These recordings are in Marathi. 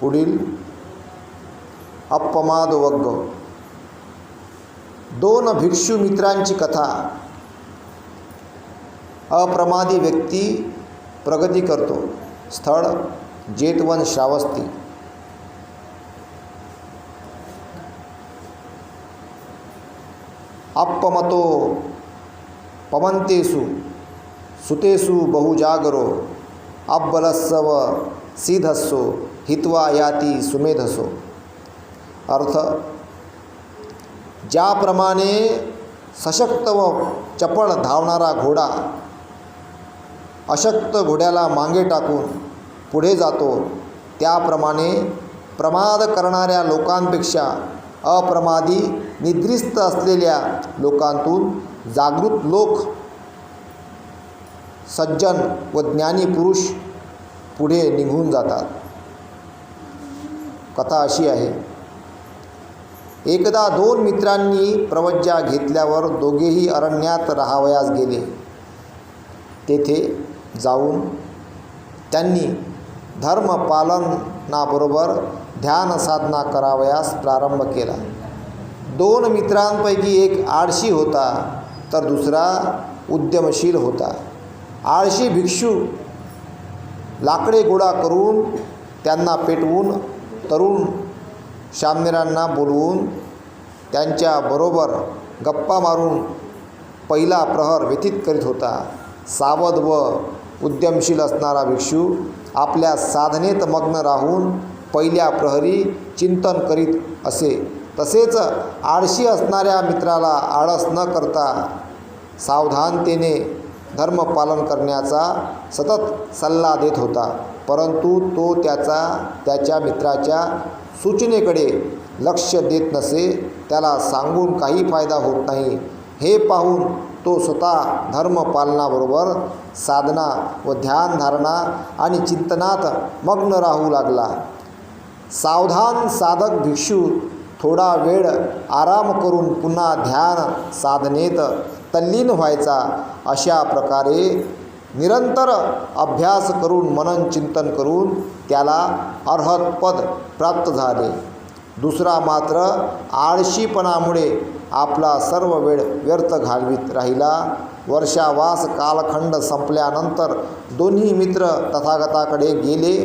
पुढील अपमाद वग्ग. दोन भिक्षू मित्रांची कथा. अप्रमादी व्यक्ती प्रगती करतो. स्थळ जेतवन श्रावस्ती. अप्पमतो पवंतेषु सुतेषु बहुजागरो अब्बलस्सव सीधस्सो हितवा याती सुमेधसो। अर्थ ज्याप्रमाणे सशक्त व चपळ धावणारा घोडा अशक्त घोड्याला मागे टाकून पुढे जातो त्याप्रमाणे प्रमाद करणाऱ्या लोकांपेक्षा अप्रमादी निद्रिस्त असलेल्या लोकांतून जागृत लोक सज्जन व ज्ञानी पुरुष पुढे निघून जातात. कथा अशी आहे. एकदा दोन मित्रांनी प्रवज्जा घेतल्यावर दोघेही अरण्यात राहावयास गेले. तेथे जाऊन त्यांनी धर्मपालनाबरोबर ध्यान साधना करावयास प्रारंभ केला. दोन मित्रांपैकी एक आळशी होता तर दुसरा उद्यमशील होता. आळशी भिक्षू लाकडे गोळा करून त्यांना पेटवून तरुण शामनेरांना बोलवून त्यांच्याबरोबर गप्पा मारून पहिला प्रहर व्यतीत करीत होता. सावध व उद्यमशील असणारा भिक्षू आपल्या साधनेत मग्न राहून पहिल्या प्रहरी चिंतन करीत असे. तसेच आळशी असणाऱ्या मित्राला आळस न करता सावधानतेने धर्मपालन करण्याचा सतत सल्ला देत होता. परंतु तो त्याचा त्याच्या मित्राच्या सूचनेकडे लक्ष देत नसे त्याला सांगून काही फायदा होत नाही. हे पाहून तो स्वतः धर्मपालनाबरोबर साधना व ध्यानधारणा आणि चिंतनात मग्न राहू लागला. सावधान साधक भिक्षू थोडा वेळ आराम करून पुन्हा ध्यान साधनेत तल्लीन व्हायचा अशा प्रकारे निरंतर अभ्यास करून मनन चिंतन करून त्याला अर्हत पद प्राप्त झाले. दुसरा मात्र आळशीपणामुळे आपला सर्व वेळ व्यर्थ घालवीत राहिला. वर्षावास कालखंड संपल्यानंतर दोन्ही मित्र तथागताकडे गेले.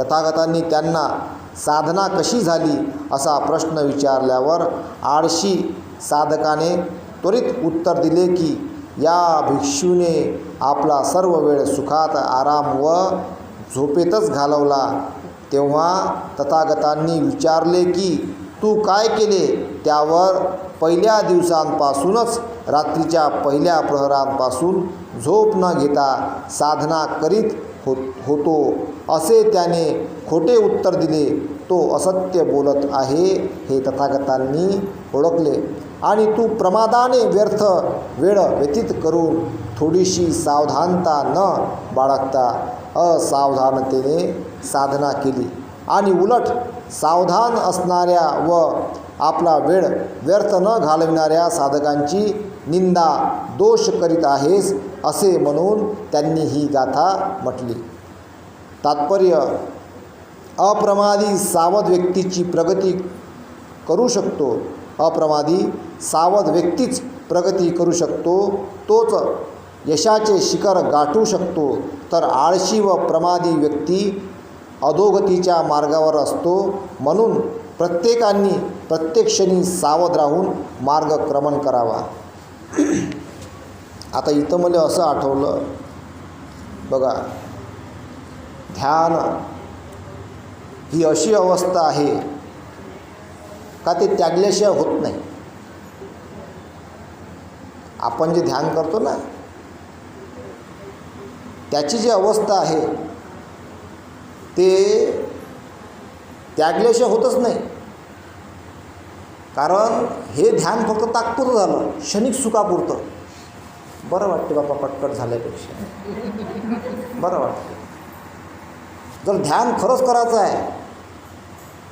तथागतांनी त्यांना साधना कशी झाली असा प्रश्न विचारल्यावर आळशी साधकाने त्वरित उत्तर दिले की या भिक्षूने आपला सर्व वेळ सुखात आराम व झोपेतच घालवला. तेव्हा तथागतांनी विचारले की तू काय केले? त्यावर पहिल्या दिवसांपासूनच रात्रीच्या पहिल्या प्रहरांपासून झोप न घेता साधना करीत हो होतो. असे त्याने खोटे उत्तर दिले. तो असत्य बोलत आहे हे तथागतांनी ओळखले. आणि तू प्रमादाने व्यर्थ वेळ व्यतीत करून थोडीशी सावधानता न बाळगता असावधानतेने साधना केली. आणि उलट सावधान असणाऱ्या व आपला वेळ व्यर्थ न घालविणाऱ्या साधकांची निंदा दोष करीत आहेस असे म्हणून त्यांनी ही गाथा म्हटली. तात्पर्य अप्रमादी सावध व्यक्तीची प्रगती करू शकतो. अप्रमादी सावध व्यक्तीच प्रगती करू शकतो तोच यशाचे शिखर गाठू शकतो. तर आळशी व प्रमादी व्यक्ती अधोगतीच्या मार्गावर असतो म्हणून प्रत्येकांनी प्रत्येक क्षणी सावध राहून मार्गक्रमण करावा. आता इथं मला असं आठवलं बघा ध्यान ही अशी अवस्था आहे का ते त्यागल्याशिवाय होत नाही. आपण जे ध्यान करतो ना त्याची जी अवस्था आहे ते त्यागल्याशिवाय होतच नाही. कारण हे ध्यान फक्त तात्पुरतं झालं क्षणिक सुखापुरतं. बरं वाटते बापा पटकट झाल्यापेक्षा. बरं वाटते. जर ध्यान खरंच करायचं आहे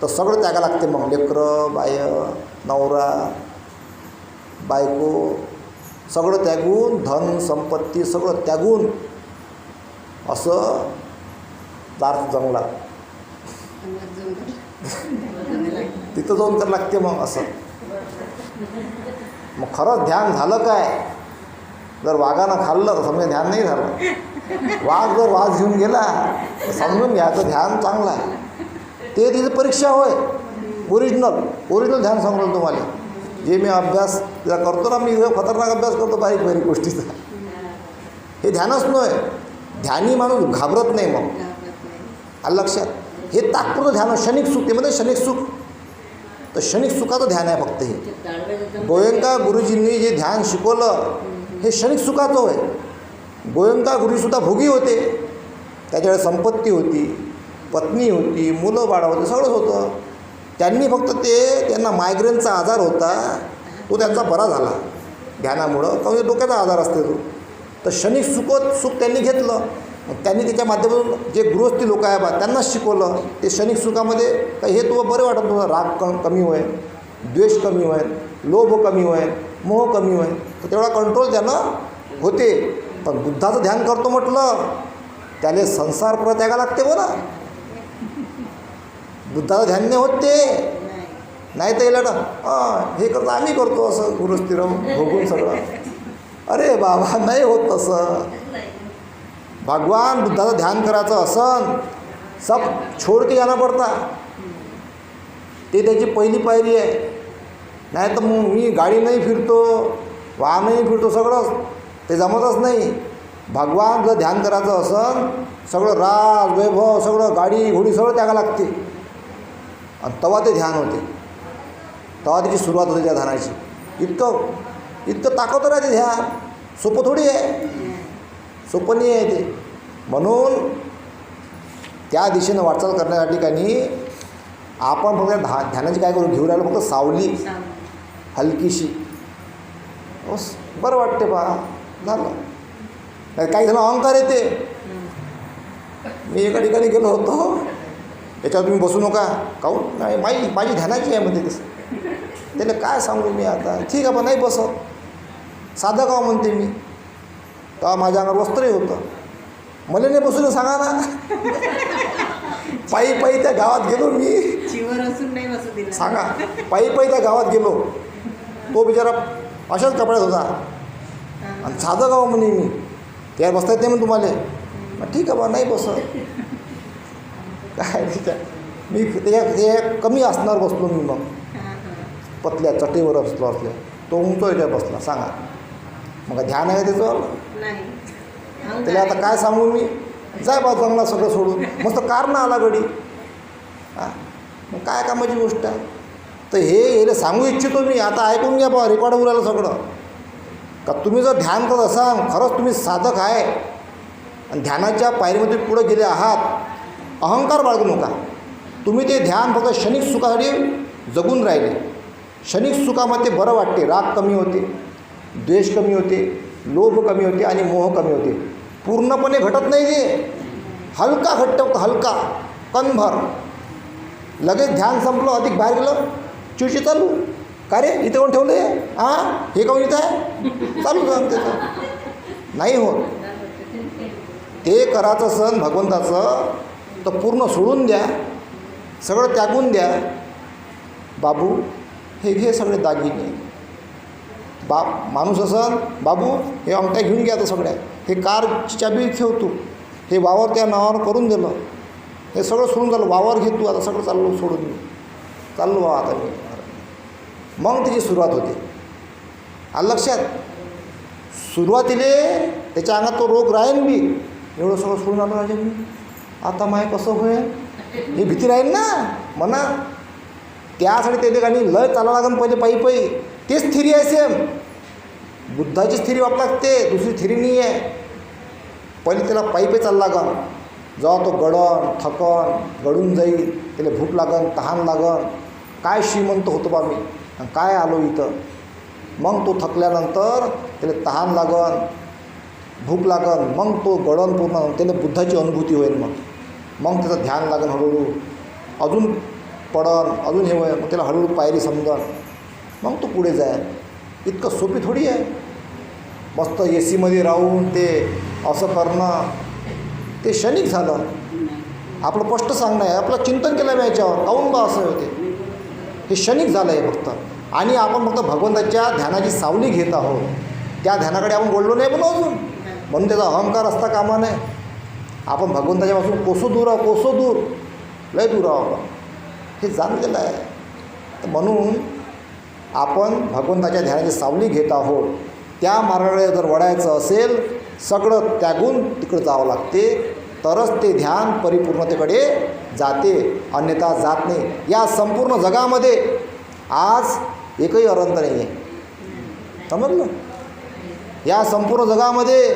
तर सगळं त्यागा लागते मग. लेकरं बाय नवरा बायको सगळं त्यागून धन संपत्ती सगळं त्यागून असं दार जंगलात तिथं जाऊन तर लागते मग असं. मग खरंच ध्यान झालं काय? जर वाघानं खाल्लं तर समजा ध्यान नाही झालं. वाघ जर वाघ घेऊन गेला तर समजून घ्यायचं ध्यान चांगलं आहे. ते तिची परीक्षा होय. ओरिजिनल ओरिजिनल ध्यान सांगतो तुम्हाला. जे मी अभ्यास करतो ना मी खतरनाक अभ्यास करतो बारीक बारीक गोष्टीचा. हे ध्यानच नव्हे. ध्यानी माणूस घाबरत नाही मग. आलं लक्षात? हे तात्पुरतं ध्यान क्षणिक सुख ते म्हणजे क्षणिक सुख. तर क्षणिक सुखाचं ध्यान आहे फक्त हे. गोयंका गुरुजींनी जे ध्यान शिकवलं हे क्षणिक सुखाचं होय. गोयंका गुरुजीसुद्धा भोगी होते. त्याच्याकडे संपत्ती होती. पत्नी होती मुलं बाळा होते सगळंच होतं. त्यांनी फक्त ते त्यांना मायग्रेनचा आजार होता तो त्यांचा बरा झाला. ध्यानामुळं कारण डोक्याचा आजार असते तो. तर क्षणिक सुखत सुख त्यांनी घेतलं. त्यांनी त्याच्या माध्यमातून जे गृहस्थी लोक आहे बा त्यांनाच शिकवलं. ते क्षणिक सुखामध्ये का हे तुला बरे वाटत तुला राग क कमी होईल द्वेष कमी होईल लोभ कमी होईल मोह कमी होईल तर तेवढा कंट्रोल त्यानं होते. पण बुद्धाचं ध्यान करतो म्हटलं त्याला संसार परित्यागा लागते बोला बुद्धाचं ध्यान नाही होत. ते नाही तर येलं हां हे करतो आम्ही करतो असं गुरुस्थी भोगून सगळं. अरे बाबा नाही होत तसं. भगवान बुद्धाचं ध्यान करायचं असन सब छोड के जाणं पडता. ते त्याची पहिली पायरी आहे. नाही तर मग मी गाडी नाही फिरतो वाहनही फिरतो सगळंच. ते जमतच नाही. भगवान जर ध्यान करायचं असन सगळं राज वैभव सगळं गाडी घोडी सगळं त्यागा लागते. आणि तेव्हा ते ध्यान होते. तेव्हा त्याची सुरुवात होते त्या ध्यानाची इतकं इतकं ताकद राहते ध्यान सोपं थोडी आहे. सोपं नाही आहे ते. म्हणून त्या दिशेनं वाटचाल करण्यासाठी काही आपण फक्त धा ध्यानाची काय करू? घेऊन राहिलो फक्त सावली. हलकीशी. बस बरं वाटते बा. झालं. नाही काही जण अहंकार येते. मी एका ठिकाणी गेलो होतो. याच्यावर तुम्ही बसू नका. काहून? नाही माझी माझी ध्यानाची आहे म्हणते तसं. त्याला काय सांगू मी आता? ठीक आहे पण नाही बसत. साधं गाव म्हणते मी. तेव्हा माझ्या अंगावर वस्त्रही होतं. मला नाही बसून सांगा ना. पायी पायी त्या गावात गेलो मी. सांगा. पायी पायी त्या गावात गेलो. तो बिचारा अशाच कपड्यात होता. आणि साधं गाव म्हणे मी. त्यावर बसता येत नाही म्हणून तुम्हाला. ठीक आहे बा नाही बसत. काय? त्याच्या मी त्याच्या ते कमी असणार बसलो मी मग. पतल्या चटेवर बसलो असल्या तो उंच याच्यावर बसला? सांगा. मग ध्यान आहे त्याचं? नाही. त्याला आता काय सांगू मी? जाय बा जंगला सगळं सोडून. मस्त कारनं आला गडी हां? मग काय कामाची गोष्ट? आहे तर हे याला सांगू इच्छितो मी. आता ऐकून घ्या बा रेकॉर्ड उरायला सगळं. का तुम्ही जर ध्यान करत असाल खरंच तुम्ही साधक आहे. आणि ध्यानाच्या पायरीमध्ये पुढे गेले आहात. अहंकार बाळगू नका. तुम्ही ते ध्यान फक्त क्षणिक सुखासाठी जगून राहिले. क्षणिक सुखामध्ये बरं वाटते राग कमी होते द्वेष कमी होते लोभ कमी होते आणि मोह कमी होते. पूर्णपणे घटत नाही ते हलका घट्ट हलका कणभर. लगेच ध्यान संपलं अधिक बाहेर गेलं चिडची चालू. का रे? इथे कोण ठेवलं आहे हां हे काऊन इथं आहे? चालू जाऊन त्याचं नाही होत. ते करायचं सण भगवंताचं तर पूर्ण सोडून द्या. सगळं त्यागून द्या. बाबू हे घे सगळे दागिने. बा माणूस असाल बाबू हे अंगठ्या घेऊन घ्या आता सगळ्या. हे कार चाबी ठेवतो हे वावर त्या नावावर करून दिलं हे सगळं सोडून झालं वावर घे तू आता सगळं चाललो सोडून. मी चाललो बा आता मी. मग त्याची सुरुवात होते. आलं लक्षात सुरुवातीले त्याच्या अंगात तो रोग राहील बी. एवढं सगळं सोडून आलो राजे मी. आता माय कसं होईल? हे भीती राहील ना? म्हणा त्यासाठी ते ठिकाणी लय चालावं लागेल पहिले पायी पायी. तेच थिरी आहे सेम बुद्धाचीच थिरी वाप लागते दुसरी थिरी नाही आहे पहिले त्याला पायी पायी चालला लागन. जेव्हा तो गडण थकन गडून जाईल त्याला भूक लागन तहान लागन. काय श्रीमंत होतो बा मी? आणि काय आलो इथं? मग तो थकल्यानंतर त्याला तहान लागन भूक लागन. मग तो गडण पूर्ण त्याला बुद्धाची अनुभूती होईल मग. मग त्याचं ध्यान लागेल हळूहळू. अजून पडन अजून हे होईल मग त्याला हळूहळू पायरी समजन. मग तो पुढे जाईल. इतकं सोपी थोडी आहे. मस्त ए सीमध्ये राहून ते असं करणं ते क्षणिक झालं. आपलं स्पष्ट सांगणं आहे. आपलं चिंतन केलं आहे याच्यावर. काऊन बा असं होते? हे क्षणिक झालं आहे फक्त. आणि आपण फक्त भगवंताच्या ध्यानाची सावली घेत आहोत. त्या ध्यानाकडे आपण बोललो नाही पण अजून. म्हणून त्याचा अहंकार असता कामा नाही आपण भगवंताच्यापासून कोसो दूर आहो कोसो दूर. लय दूर आहो हे जाणलेलं आहे. म्हणून आपण भगवंताच्या ध्यानाची सावली घेत आहोत. त्या मार्गाकडे जर वळायचं असेल सगळं त्यागून तिकडं जावं लागते. तरच ते ध्यान परिपूर्णतेकडे जाते. अन्यथा जात नाही. या संपूर्ण जगामध्ये आज एकही अरंत नाही आहे समजलं? या संपूर्ण जगामध्ये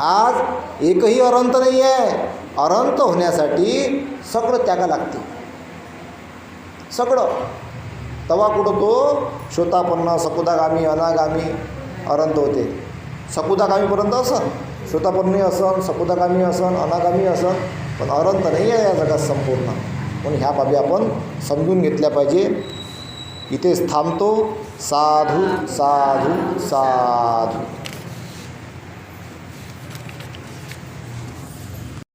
आज एकही अरंत नाही आहे. अरंत होण्यासाठी सगळं त्यागा लागते. सगळं. तवा कुठं तो श्रोतापन्न सकुदागामी अनागामी अरंत होते. सकुदागामीपर्यंत असन. श्रोतापन्नी असन सकुदागामी असन अनागामी असन पण अरंत नाही आहे या जगात संपूर्ण. म्हणून ह्या बाबी आपण समजून घेतल्या पाहिजे. इथेच थांबतो. साधू साधू साधू.